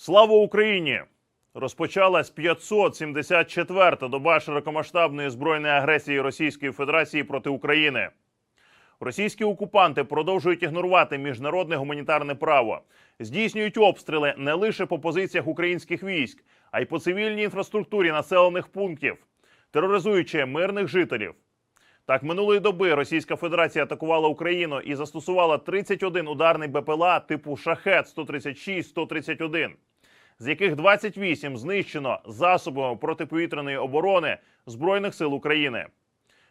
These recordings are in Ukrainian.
Слава Україні! Розпочалась 574-та доба широкомасштабної збройної агресії Російської Федерації проти України. Російські окупанти продовжують ігнорувати міжнародне гуманітарне право, здійснюють обстріли не лише по позиціях українських військ, а й по цивільній інфраструктурі населених пунктів, тероризуючи мирних жителів. Так, минулої доби Російська Федерація атакувала Україну і застосувала 31 ударний БПЛА типу Шахет 136 131 з яких 28 знищено засобами протиповітряної оборони Збройних сил України.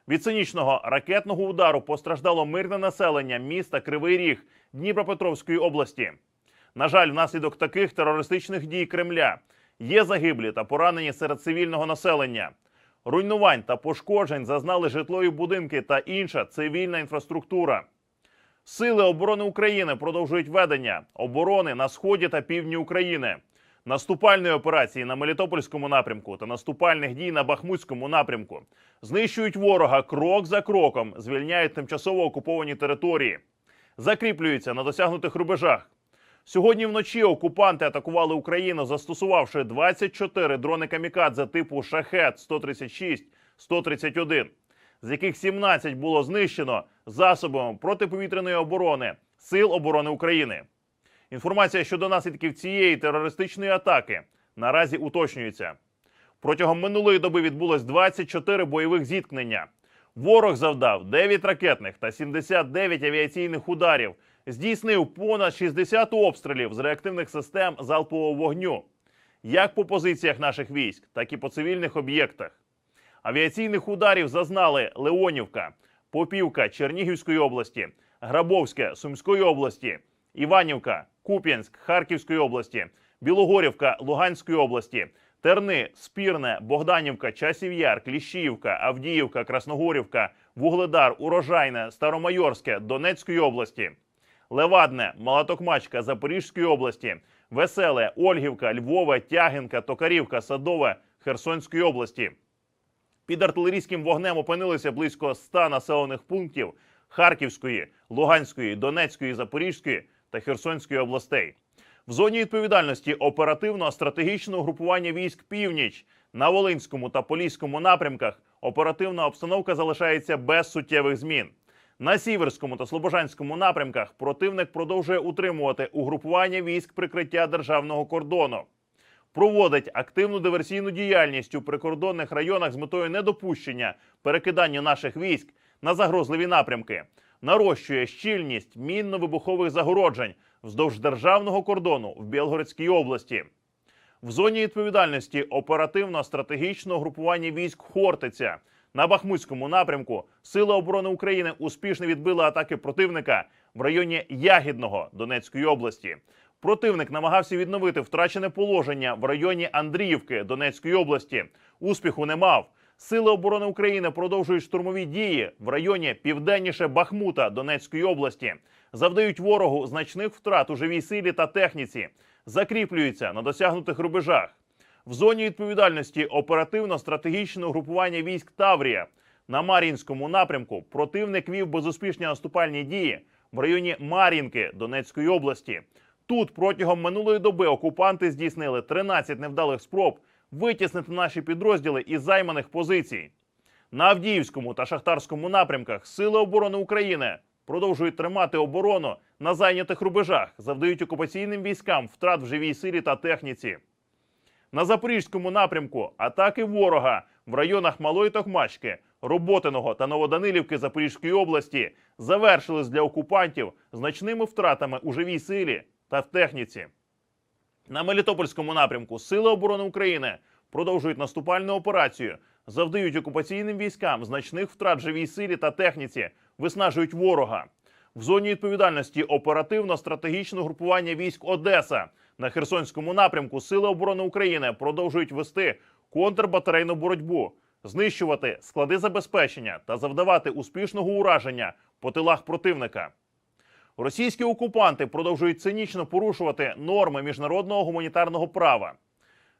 Від цинічного ракетного удару постраждало мирне населення міста Кривий Ріг Дніпропетровської області. На жаль, внаслідок таких терористичних дій Кремля є загиблі та поранені серед цивільного населення. Руйнувань та пошкоджень зазнали житлові будинки та інша цивільна інфраструктура. Сили оборони України продовжують ведення оборони на сході та півдні України, наступальної операції на Мелітопольському напрямку та наступальних дій на Бахмутському напрямку. Знищують ворога крок за кроком, звільняють тимчасово окуповані території, закріплюються на досягнутих рубежах. Сьогодні вночі окупанти атакували Україну, застосувавши 24 дрони камікадзе типу Шахет 136 131 з яких 17 було знищено засобами протиповітряної оборони Сил оборони України. Інформація щодо наслідків цієї терористичної атаки наразі уточнюється. Протягом минулої доби відбулось 24 бойових зіткнення. Ворог завдав 9 ракетних та 79 авіаційних ударів, здійснив понад 60 обстрілів з реактивних систем залпового вогню, як по позиціях наших військ, так і по цивільних об'єктах. Авіаційних ударів зазнали Леонівка, Попівка Чернігівської області, Грабовське Сумської області, Іванівка, Куп'янськ Харківської області, Білогорівка Луганської області, Терни, Спірне, Богданівка, Часів Яр, Кліщіївка, Авдіївка, Красногорівка, Вугледар, Урожайне, Старомайорське Донецької області, Левадне, Малатокмачка Запорізької області, Веселе, Ольгівка, Львове, Тягинка, Токарівка, Садове Херсонської області. Під артилерійським вогнем опинилися близько 100 населених пунктів Харківської, Луганської, Донецької, Запорізької та Херсонської областей. В зоні відповідальності оперативно-стратегічного групування військ Північ на Волинському та Поліському напрямках оперативна обстановка залишається без суттєвих змін. На Сіверському та Слобожанському напрямках противник продовжує утримувати угрупування військ прикриття державного кордону проводить активну диверсійну діяльність у прикордонних районах з метою недопущення перекидання наших військ на загрозливі напрямки, нарощує щільність мінно-вибухових загороджень вздовж державного кордону в Білгородській області. В зоні відповідальності оперативно-стратегічного групування військ Хортиця на Бахмутському напрямку Сили оборони України успішно відбили атаки противника в районі Ягідного Донецької області. Противник намагався відновити втрачене положення в районі Андріївки Донецької області. Успіху не мав. Сили оборони України продовжують штурмові дії в районі південніше Бахмута Донецької області, завдають ворогу значних втрат у живій силі та техніці, закріплюються на досягнутих рубежах. В зоні відповідальності оперативно-стратегічного групування військ Таврія на Мар'їнському напрямку противник вів безуспішні наступальні дії в районі Мар'їнки Донецької області. Тут протягом минулої доби окупанти здійснили 13 невдалих спроб витіснити наші підрозділи із займаних позицій. На Авдіївському та Шахтарському напрямках Сили оборони України продовжують тримати оборону на зайнятих рубежах, завдають окупаційним військам втрат в живій силі та техніці. На Запорізькому напрямку атаки ворога в районах Малої Токмачки, Роботиного та Новоданилівки Запорізької області завершились для окупантів значними втратами у живій силі та в техніці. На Мелітопольському напрямку Сили оборони України продовжують наступальну операцію, завдають окупаційним військам значних втрат живій силі та техніці, виснажують ворога. В зоні відповідальності оперативно-стратегічного групування військ Одеса на Херсонському напрямку Сили оборони України продовжують вести контрбатарейну боротьбу, знищувати склади забезпечення та завдавати успішного ураження по тилах противника. Російські окупанти продовжують цинічно порушувати норми міжнародного гуманітарного права.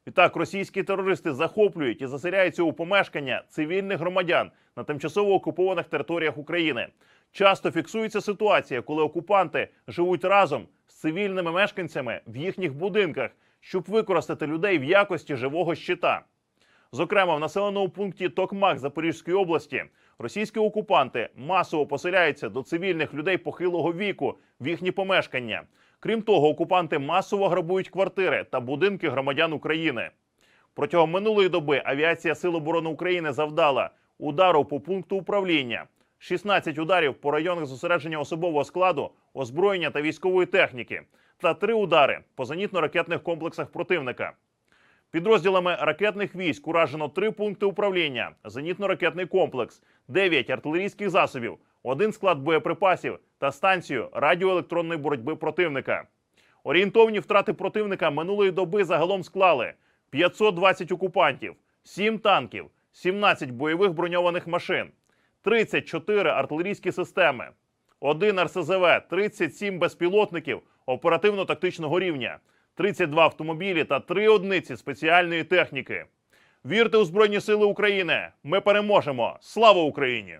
Відтак, російські терористи захоплюють і заселяються у помешкання цивільних громадян на тимчасово окупованих територіях України. Часто фіксується ситуація, коли окупанти живуть разом з цивільними мешканцями в їхніх будинках, щоб використати людей в якості живого щита. Зокрема, в населеному пункті Токмак Запорізької області російські окупанти масово поселяються до цивільних людей похилого віку в їхні помешкання. Крім того, окупанти масово грабують квартири та будинки громадян України. Протягом минулої доби авіація Сил оборони України завдала удару по пункту управління, 16 ударів по районах зосередження особового складу, озброєння та військової техніки, та три удари по зенітно-ракетних комплексах противника. Підрозділами ракетних військ уражено три пункти управління, зенітно-ракетний комплекс, 9 артилерійських засобів, один склад боєприпасів та станцію радіоелектронної боротьби противника. Орієнтовні втрати противника минулої доби загалом склали 520 окупантів, 7 танків, 17 бойових броньованих машин, 34 артилерійські системи, 1 РСЗВ, 37 безпілотників оперативно-тактичного рівня, 32 автомобілі та 3 одниці спеціальної техніки. Вірте у Збройні Сили України! Ми переможемо! Слава Україні!